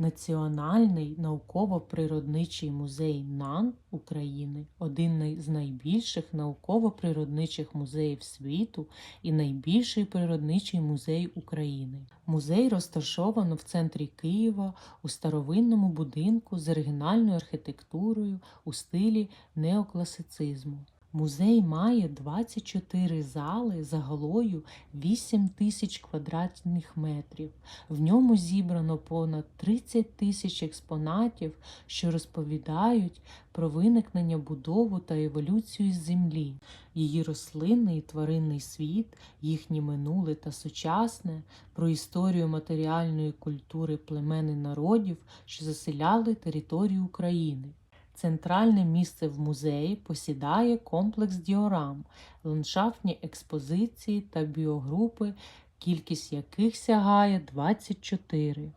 Національний науково-природничий музей НАН України один з найбільших науково-природничих музеїв світу і найбільший природничий музей України. Музей розташовано в центрі Києва у старовинному будинку з оригінальною архітектурою у стилі неокласицизму. Музей має 24 зали загалою 8 тисяч квадратних метрів. В ньому зібрано понад 30 тисяч експонатів, що розповідають про виникнення будову та еволюцію землі, її рослинний і тваринний світ, їхнє минуле та сучасне, про історію матеріальної культури племен і народів, що заселяли територію України. Центральне місце в музеї посідає комплекс діорам, ландшафтні експозиції та біогрупи, кількість яких сягає 24.